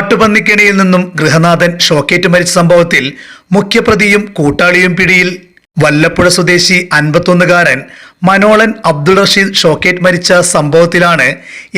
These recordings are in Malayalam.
കാട്ടുപന്നിക്കിണിയിൽ നിന്നും ഗൃഹനാഥൻ ഷോക്കേറ്റ് മരിച്ച സംഭവത്തിൽ മുഖ്യപ്രതിയും കൂട്ടാളിയും പിടിയിൽ വല്ലപ്പുഴ സ്വദേശി അൻപത്തൊന്നുകാരൻ മനോളൻ അബ്ദുൾ റഷീദ് ഷോക്കേറ്റ് മരിച്ച സംഭവത്തിലാണ്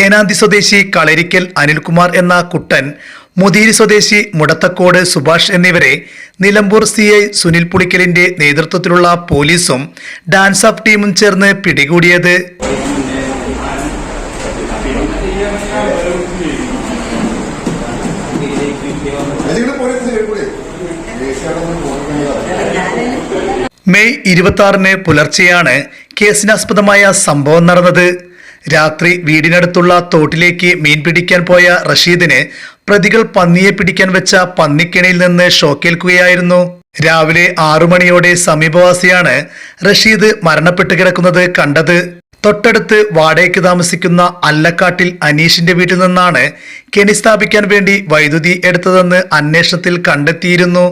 ഏനാന്തി സ്വദേശി കളരിക്കൽ അനിൽകുമാർ എന്ന കുട്ടൻ മുതിരി സ്വദേശി മുടത്തക്കോട് സുഭാഷ് എന്നിവരെ നിലമ്പൂർ സി ഐ സുനിൽ പുളിക്കലിന്റെ നേതൃത്വത്തിലുള്ള പോലീസും ഡാൻസ് ഓഫ് ടീമും ചേർന്ന് പിടികൂടിയത്. മെയ് ഇരുപത്തി ആറിന് പുലർച്ചെയാണ് കേസിനാസ്പദമായ സംഭവം നടന്നത്. രാത്രി വീടിനടുത്തുള്ള തോട്ടിലേക്ക് മീൻ പിടിക്കാൻ പോയ റഷീദിന് പ്രതികൾ പന്നിയെ പിടിക്കാൻ വെച്ച പന്നിക്കിണിയിൽ നിന്ന് ഷോക്കേൽക്കുകയായിരുന്നു. രാവിലെ ആറു മണിയോടെ സമീപവാസിയാണ് റഷീദ് മരണപ്പെട്ട് കിടക്കുന്നത് കണ്ടത്. തൊട്ടടുത്ത് വാടകയ്ക്ക് താമസിക്കുന്ന അല്ലക്കാട്ടിൽ അനീഷിന്റെ വീട്ടിൽ നിന്നാണ് കെണി സ്ഥാപിക്കാൻ വേണ്ടി വൈദ്യുതി എടുത്തതെന്ന് അന്വേഷണത്തിൽ കണ്ടെത്തിയിരുന്നു.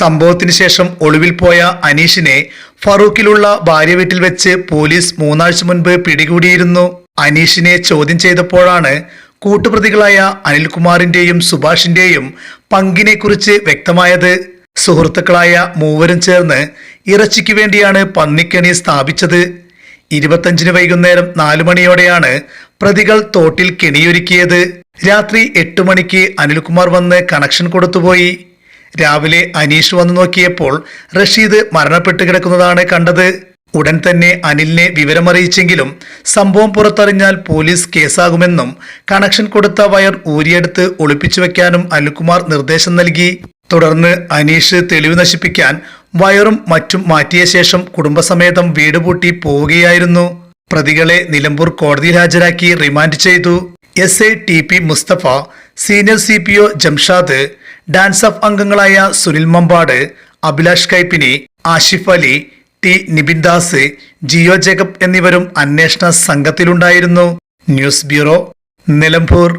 സംഭവത്തിന് ശേഷം ഒളിവിൽ പോയ അനീഷിനെ ഫറൂഖിലുള്ള ഭാര്യ വീട്ടിൽ വെച്ച് പോലീസ് മൂന്നാഴ്ച മുൻപ് പിടികൂടിയിരുന്നു. അനീഷിനെ ചോദ്യം ചെയ്തപ്പോഴാണ് കൂട്ടുപ്രതികളായ അനിൽകുമാറിന്റെയും സുഭാഷിന്റെയും പങ്കിനെക്കുറിച്ച് വ്യക്തമായത്. സുഹൃത്തുക്കളായ മൂവരും ചേർന്ന് ഇറച്ചിക്ക് വേണ്ടിയാണ് പന്നിക്കണി സ്ഥാപിച്ചത്. ഇരുപത്തഞ്ചിന് വൈകുന്നേരം നാലു മണിയോടെയാണ് പ്രതികൾ തോട്ടിൽ കെണിയൊരുക്കിയത്. രാത്രി എട്ട് മണിക്ക് അനിൽകുമാർ വന്ന് കണക്ഷൻ കൊടുത്തുപോയി. രാവിലെ അനീഷ് വന്നു നോക്കിയപ്പോൾ റഷീദ് മരണപ്പെട്ട് കിടക്കുന്നതാണ് കണ്ടത്. ഉടൻ തന്നെ അനിലിനെ വിവരമറിയിച്ചെങ്കിലും സംഭവം പുറത്തറിഞ്ഞാൽ പോലീസ് കേസാകുമെന്നും കണക്ഷൻ കൊടുത്ത വയർ ഊരിയെടുത്ത് ഒളിപ്പിച്ചു വയ്ക്കാനും അനിൽകുമാർ നിർദ്ദേശം നൽകി. തുടർന്ന് അനീഷ് തെളിവ് നശിപ്പിക്കാൻ വയറും മറ്റും മാറ്റിയ ശേഷം കുടുംബസമേതം വീട് പൂട്ടി പോവുകയായിരുന്നു. പ്രതികളെ നിലമ്പൂർ കോടതിയിൽ ഹാജരാക്കി റിമാൻഡ് ചെയ്തു. S I T P Mustafa senior C P O Jamshad DANSAF അംഗങ്ങളായ സുനിൽ മമ്പാട് അഭിലാഷ് കൈപ്പിനി ആഷിഫ് അലി ടി നിബിൻ ദാസ് ജിയോ ജേക്കബ് എന്നിവരും അന്വേഷണ സംഘത്തിലുണ്ടായിരുന്നു. News bureau Nilambur.